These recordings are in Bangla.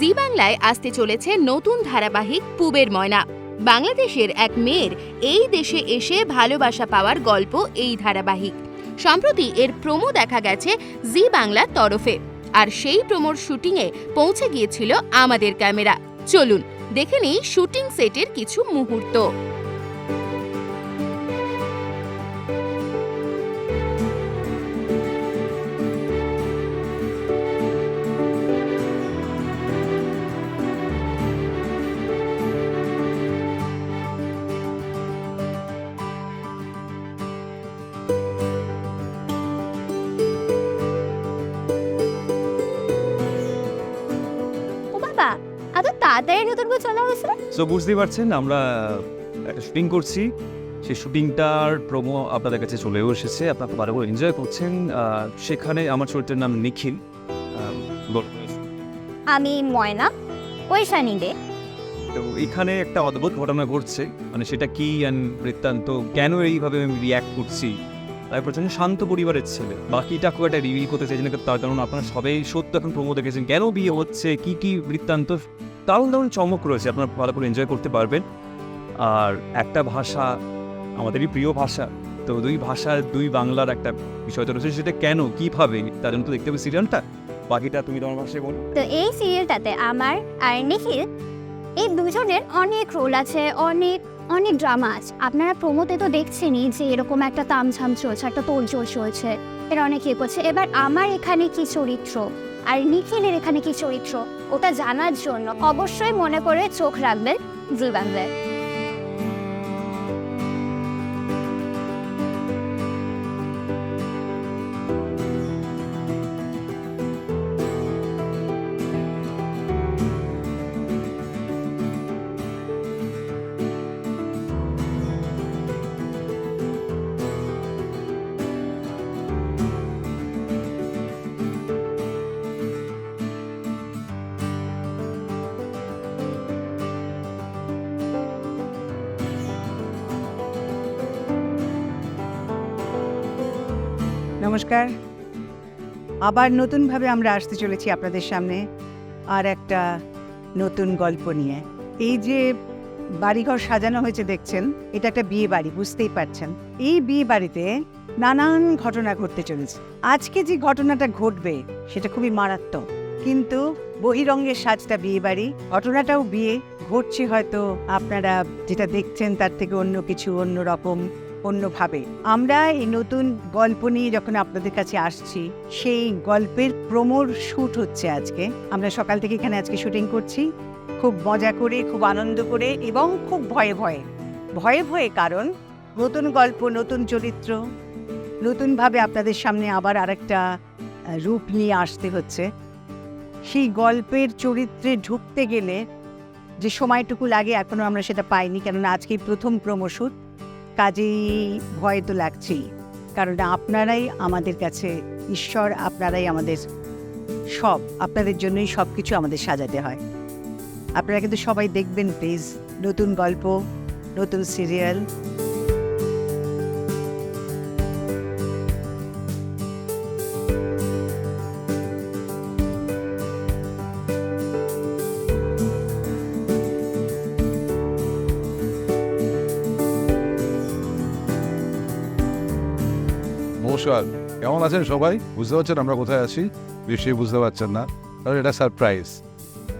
জি বাংলায় আসতে চলেছে নতুন ধারাবাহিক পুবের ময়না। বাংলাদেশের এক মেয়ের এই দেশে এসে ভালোবাসা পাওয়ার গল্প এই ধারাবাহিক। সম্প্রতি এর প্রোমো দেখা গেছে জি বাংলার তরফে। আর সেই প্রোমোর শুটিংয়ে পৌঁছে গিয়েছিল আমাদের ক্যামেরা। চলুন, দেখে নিই শুটিং সেটের কিছু মুহূর্ত। তাড়াতাড়ি নতুন বই চলে আসছে সো বুঝতেই পারছেন আমরা একটা শুটিং করছি। সেই শুটিংটার প্রোমো আপনাদের কাছে চলেও এসেছে। আপনারা ভালো করে এনজয় করছেন। সেখানে আমার চরিত্রের নাম নিখিল। আমি ময়না পয়সানি দে। তো এখানে একটা অদ্ভুত ঘটনা ঘটছে। মানে সেটা কি অ্যান্ড বৃত্তান্ত কেন এইভাবে আমি রিয়াক্ট করছি? তারপর শান্ত পরিবারের ছেলে। বাকিটা খুব একটা রিভিল করতে চাইছেন না, তার কারণ আপনারা সবাই সত্য এখন প্রমো দেখেছেন। কেন বিয়ে হচ্ছে? কি কি বৃত্তান্ত দারুণ দারুণ চমক রয়েছে। আপনারা ভালো করে এনজয় করতে পারবেন। আর একটা ভাষা আমাদেরই প্রিয় ভাষা। তো দুই ভাষার, দুই বাংলার একটা বিষয় তো রয়েছে, সেটা কেন, কীভাবে, তার জন্য তো দেখতে হবে সিরিয়ালটা বাকিটা তুমি তোমার ভাষায় বলো। তো এই সিরিয়ালটাতে আমার আর নিখিল, এই দুজনের অনেক রোল আছে, অনেক অনেক ড্রামা আছে। আপনারা প্রমোতে তো দেখছেনই যে এরকম একটা তামঝাম চলছে, একটা তোলজোড় চলছে। এরা অনেক ইয়ে করছে। এবার আমার এখানে কি চরিত্র? আর নিখিলের এখানে কি চরিত্র? ওটা জানার জন্য অবশ্যই মনে করে চোখ রাখবেন জি বাংলায় নমস্কার। আবার নতুনভাবে আমরা আসতে চলেছি আপনাদের সামনে আর একটা নতুন গল্প নিয়ে। এই যে বাড়িঘর সাজানো হয়েছে দেখছেন, এটা একটা বিয়ে বাড়ি, বুঝতেই পারছেন। এই বিয়ে বাড়িতে নানান ঘটনা ঘটতে চলেছে। আজকে যে ঘটনাটা ঘটবে, সেটা খুবই মারাত্মক। কিন্তু বহিরঙ্গের সাজটা বিয়ে বাড়ি, ঘটনাটাও বিয়ে, ঘটছে হয়তো আপনারা যেটা দেখছেন তার থেকে অন্য কিছু, অন্য রকম। অন্যভাবে। আমরা এই নতুন গল্প নিয়ে যখন আপনাদের কাছে আসছি, সেই গল্পের প্রমোর শ্যুট হচ্ছে আজকে। আমরা সকাল থেকে এখানে আজকে শুটিং করছি। খুব মজা করে, খুব আনন্দ করে এবং খুব ভয়ে ভয়ে। ভয়ে ভয়ে কারণ নতুন গল্প, নতুন চরিত্র, নতুনভাবে আপনাদের সামনে আবার আরেকটা রূপ নিয়ে আসতে হচ্ছে। সেই গল্পের চরিত্রে ঢুকতে গেলে যে সময়টুকু লাগে এখনও আমরা সেটা পাইনি, কেননা আজকেই প্রথম প্রমোশুট কাজেই ভয় তো লাগছেই। কারণ আপনারাই আমাদের কাছে ঈশ্বর, আপনারাই আমাদের সব, আপনাদের জন্যই সব কিছু আমাদের সাজাতে হয়। আপনারা কিন্তু সবাই দেখবেন প্লিজ নতুন গল্প, নতুন সিরিয়াল নমস্কার। কেমন আছেন সবাই? বুঝতে পারছেন আমরা কোথায় আছি? নিশ্চয়ই বুঝতে পারছেন না, কারণ এটা সারপ্রাইজ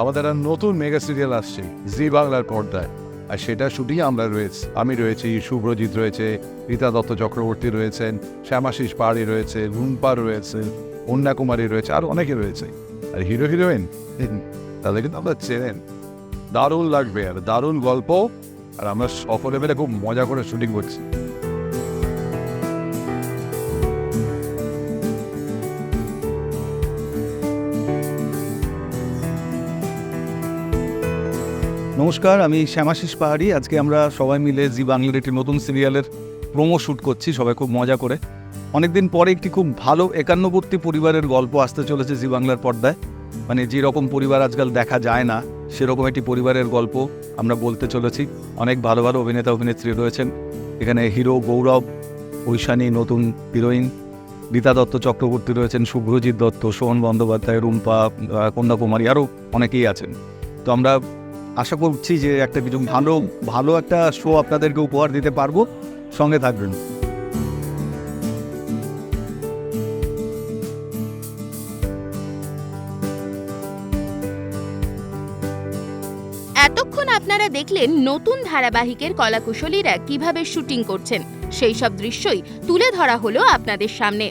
আমাদের একটা নতুন মেগা সিরিয়াল আসছে, জি বাংলার পর্দায়। আর সেটা শুটিং আমরা রয়েছে, আমি রয়েছি, শুভ্রজিৎ রয়েছে, রীতা দত্ত চক্রবর্তী রয়েছেন, শ্যামাশিস পাহাড়ি রয়েছে, রুম্পা রয়েছে অন্যা কুমারী রয়েছে, আর অনেকে রয়েছে। আর হিরো হিরোইন তাদের কিন্তু আমরা চেনেন। দারুণ লাগবে, আর দারুণ গল্প। আর আমরা সকলে মিলে খুব মজা করে শুটিং করছি। নমস্কার, আমি শ্যামাশিস পাহাড়ি। আজকে আমরা সবাই মিলে জি বাংলার একটি নতুন সিরিয়ালের প্রোমো শ্যুট করছি, সবাই খুব মজা করে। অনেকদিন পরে একটি খুব ভালো একান্নবর্তী পরিবারের গল্প আসতে চলেছে জি বাংলার পর্দায়। মানে যে রকম পরিবার আজকাল দেখা যায় না, সেরকম একটি পরিবারের গল্প আমরা বলতে চলেছি। অনেক ভালো ভালো অভিনেতা অভিনেত্রী রয়েছেন। এখানে হিরো গৌরব, ঐশানী নতুন হিরোইন, রীতা দত্ত চক্রবর্তী রয়েছেন, শুভ্রজিৎ দত্ত, সোহন বন্দ্যোপাধ্যায়, রুম্পা কন্যাকুমারী আরও অনেকেই আছেন। তো আমরা আশা করছি যে একটা কিছু ভালো ভালো একটা শো আপনাদেরকে উপহার দিতে পারব। সঙ্গে থাকবেন। এতক্ষণ আপনারা দেখলেন নতুন ধারাবাহিকের কলাকুশলীরা কীভাবে শুটিং করছেন। সেই সব দৃশ্যই তুলে ধরা হলো আপনাদের সামনে।